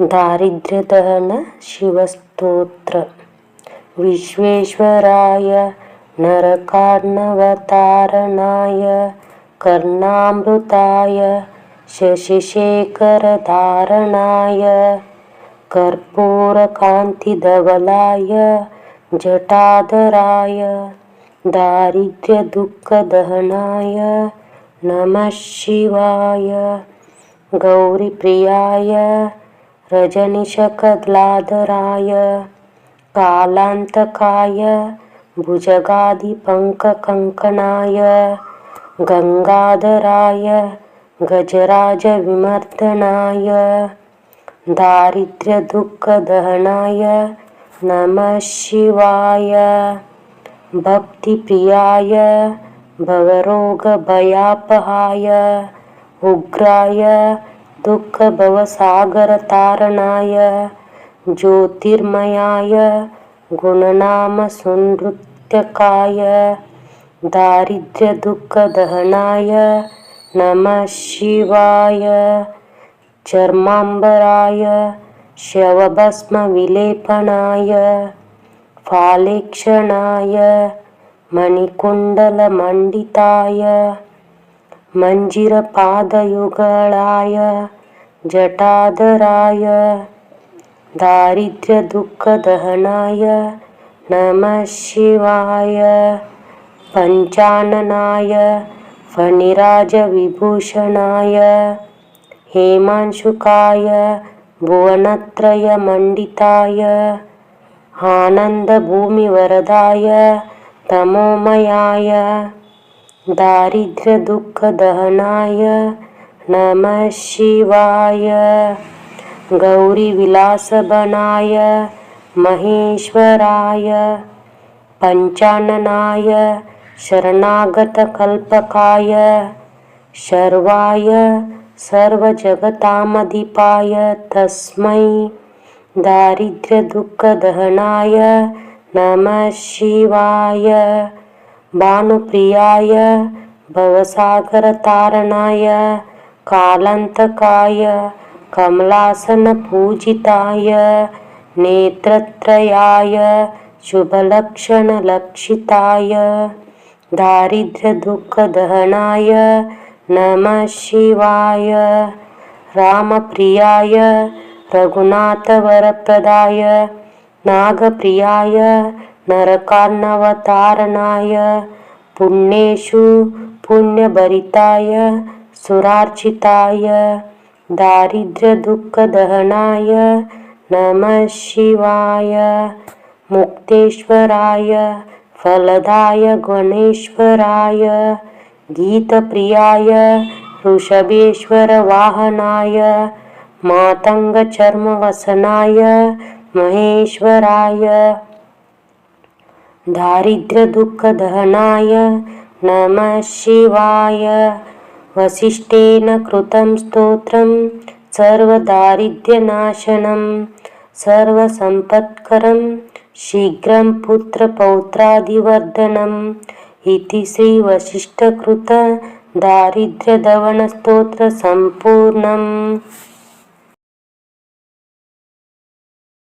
दारिद्र्यदहन शिवस्तोत्र। विश्वेश्वराय नरकार्णवतारणाय कर्णामृताय शशिशेखरधारणाय कर्पूरकान्तिधवलाय जटाधराय दारिद्र्यदुःखदहनाय नमः शिवाय। गौरीप्रियाय रजनिशकलाधराय कालान्तकाय भुजगादिपङ्ककङ्कणाय गङ्गाधराय गजराजविमर्दनाय दारिद्र्यदुःखदहनाय नमः शिवाय भक्तिप्रियाय भवरोगभयापहाय उग्राय दुःखभवसागरतारणाय ज्योतिर्मयाय गुणनामसुनृत्यकाय दारिद्र्यदुःखदहनाय नमः शिवाय चर्माम्बराय शवभस्मविलेपनाय फालेक्षणाय मणिकुण्डलमण्डिताय मञ्जिरपादयुगलाय जटाधराय दारिद्र्यदुःखदहनाय नमः शिवाय पञ्चाननाय फणिराजविभूषणाय हेमांशुकाय भुवनत्रयमण्डिताय आनन्दभूमिवरदाय तमोमयाय दारिद्र्यदुःखदहनाय नमः शिवाय। गौरीविलासबनाय महेश्वराय। पञ्चाननाय शरणागतकल्पकाय। शर्वाय सर्वजगतामधिपाय तस्मै दारिद्र्यदुःखदहनाय नमः शिवाय भानुप्रियाय भवसागरतारणाय कालान्तकाय कमलासनपूजिताय नेत्रत्रयाय शुभलक्षणलक्षिताय दारिद्र्यदुःखदहनाय नमः शिवाय रामप्रियाय रघुनाथवरप्रदाय नागप्रियाय नरकार्णवतारणाय पुण्येषु पुण्यभरिताय सुरार्चिताय दारिद्र्यदुःखदहनाय नमः शिवाय। मुक्तेश्वराय फलदाय गणेश्वराय गीतप्रियाय वृषभेश्वरवाहनाय मातङ्गचर्मवसनाय महेश्वराय दारिद्र्यदुःखदहनाय नमः शिवाय। वसिष्ठेन कृतं स्तोत्रं सर्वदारिद्र्यनाशनं सर्वसम्पत्करं शीघ्रं पुत्रपौत्रादिवर्धनम् इति श्रीवसिष्ठकृत दारिद्र्यदवनस्तोत्रसम्पूर्णम्